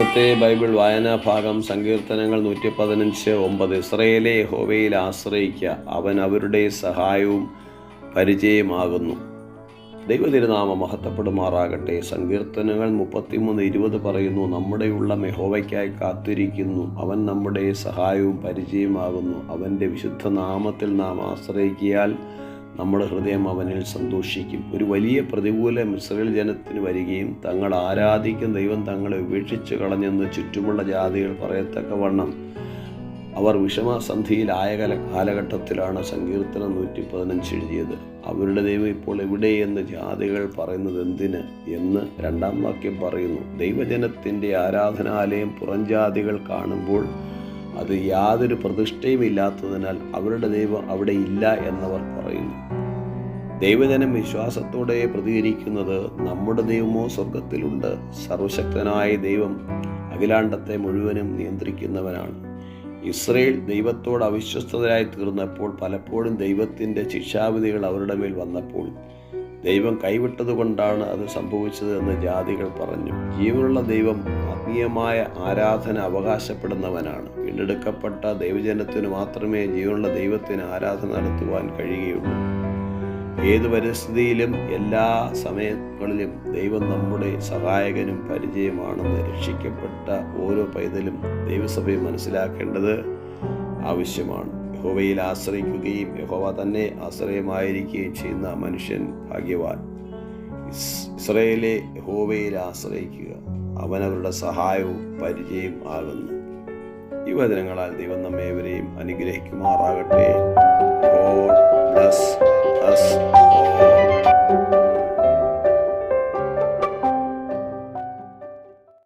ഇന്നത്തെ ബൈബിൾ വായനാ ഭാഗം സങ്കീർത്തനങ്ങൾ നൂറ്റി പതിനഞ്ച് ഒമ്പത്. ഇസ്രയേലെ ഹോവയിൽ ആശ്രയിക്കുക അവൻ അവരുടെ സഹായവും പരിചയമാകുന്നു. ദൈവതിരുനാമ മഹത്വപ്പെടുമാറാകട്ടെ. സങ്കീർത്തനങ്ങൾ മുപ്പത്തിമൂന്ന് ഇരുപത് പറയുന്നു നമ്മുടെ ഉള്ള മെഹോവയ്ക്കായി കാത്തിരിക്കുന്നു. അവൻ നമ്മുടെ സഹായവും പരിചയമാകുന്നു. അവന്റെ വിശുദ്ധ നാമത്തിൽ നാം ആശ്രയിക്കിയാൽ നമ്മുടെ ഹൃദയം അവനിൽ സന്തോഷിക്കും. ഒരു വലിയ പ്രതികൂല ഇസ്രയേൽ ജനത്തിന് വരികയും തങ്ങൾ ആരാധിക്കുന്ന ദൈവം തങ്ങളെ ഉപേക്ഷിച്ച് കളഞ്ഞെന്ന് ചുറ്റുമുള്ള ജാതികൾ പറയത്തക്കവണ്ണം അവർ വിഷമസന്ധിയിലായ കല കാലഘട്ടത്തിലാണ് സങ്കീർത്തനം നൂറ്റി പതിനഞ്ച് എഴുതിയത്. അവരുടെ ദൈവം ഇപ്പോൾ എവിടെയെന്ന് ജാതികൾ പറയുന്നത് എന്തിന് എന്ന് രണ്ടാം വാക്യം പറയുന്നു. ദൈവജനത്തിന്റെ ആരാധനാലയം പുറംജാതികൾ കാണുമ്പോൾ അത് യാതൊരു പ്രതിഷ്ഠയും ഇല്ലാത്തതിനാൽ അവരുടെ ദൈവം അവിടെ ഇല്ല എന്നവർ പറയുന്നു. ദൈവജനം വിശ്വാസത്തോടെ പ്രതികരിക്കുന്നത് നമ്മുടെ ദൈവമോ സ്വർഗത്തിലുണ്ട് സർവശക്തനായ ദൈവം അഖിലാണ്ടത്തെ മുഴുവനും നിയന്ത്രിക്കുന്നവനാണ്. ഇസ്രയേൽ ദൈവത്തോട് അവിശ്വസ്തരായി തീർന്നപ്പോൾ പലപ്പോഴും ദൈവത്തിന്റെ ശിക്ഷാവിധികൾ അവരുടെ മേൽ വന്നപ്പോൾ ദൈവം കൈവിട്ടതുകൊണ്ടാണ് അത് സംഭവിച്ചത് എന്ന് ജാതികൾ പറഞ്ഞു. ജീവനുള്ള ദൈവം ആത്മീയമായ ആരാധന അവകാശപ്പെടുന്നവനാണ്. വീണ്ടെടുക്കപ്പെട്ട ദൈവജനത്തിന് മാത്രമേ ജീവനുള്ള ദൈവത്തിന് ആരാധന നടത്തുവാൻ കഴിയുകയുള്ളൂ. ഏത് പരിസ്ഥിതിയിലും എല്ലാ സമയങ്ങളിലും ദൈവം നമ്മുടെ സഹായകനും പരിചയമാണെന്ന് രക്ഷിക്കപ്പെട്ട ഓരോ പൈതലും ദൈവസഭയും മനസ്സിലാക്കേണ്ടത് ആവശ്യമാണ്. യഹോവയിൽ ആശ്രയിക്കുകയും യഹോവ തന്നെ ആശ്രയമായിരിക്കുകയും ചെയ്യുന്ന മനുഷ്യൻ ഭാഗ്യവാൻ. ഇസ്രയേലെ ഹോവയിൽ ആശ്രയിക്കുക. അവനവരുടെ സഹായവും പരിചയം ആകുന്നു. ഈ വചനങ്ങളാൽ ദൈവം നമ്മേവരെയും അനുഗ്രഹിക്കുമാറാകട്ടെ.